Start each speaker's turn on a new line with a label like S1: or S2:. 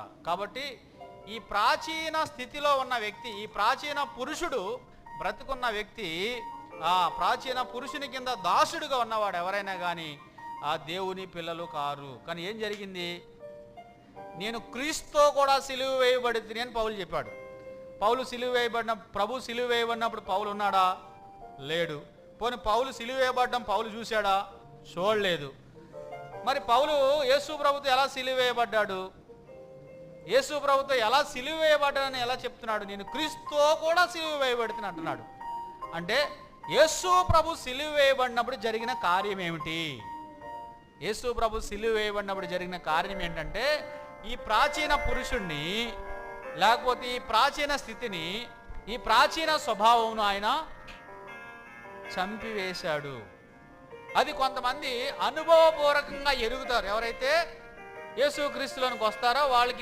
S1: కాబట్టి ఈ ప్రాచీన స్థితిలో ఉన్న వ్యక్తి ఈ ప్రాచీన పురుషుడు బ్రతుకున్న వ్యక్తి ఆ ప్రాచీన పురుషుని కింద దాసుడుగా ఉన్నవాడు ఎవరైనా కానీ ఆ దేవుని పిల్లలు కారు. కానీ ఏం జరిగింది? నేను క్రీస్తుతో కూడా సిలువ వేయబడింది అని పౌలు చెప్పాడు. పౌలు సిలువ వేయబడిన ప్రభు సిలువ వేయబడినప్పుడు పౌలు ఉన్నాడా? లేడు. పోనీ పౌలు సిలువ వేయబడడం పౌలు చూశాడా? చూడలేదు. మరి పౌలు యేసు ప్రభుతో ఎలా సిలువ వేయబడ్డాడు? యేసు ప్రభుతో ఎలా సిలువ వేయబడ్డానని ఎలా చెప్తున్నాడు? నేను క్రీస్తుతో కూడా సిలువ వేయబడుతున్నా అంటున్నాడు. అంటే యేసు ప్రభు సిలువ వేయబడినప్పుడు జరిగిన కార్యం ఏమిటి? యేసు ప్రభు సిలువ వేయబడినప్పుడు జరిగిన కార్యం ఏంటంటే ఈ ప్రాచీన పురుషుణ్ణి లేకపోతే ఈ ప్రాచీన స్థితిని ఈ ప్రాచీన స్వభావంను ఆయన చంపివేశాడు. అది కొంతమంది అనుభవపూర్వకంగా ఎరుగుతారు. ఎవరైతే యేసుక్రీస్తులోనికి వస్తారో వాళ్ళకి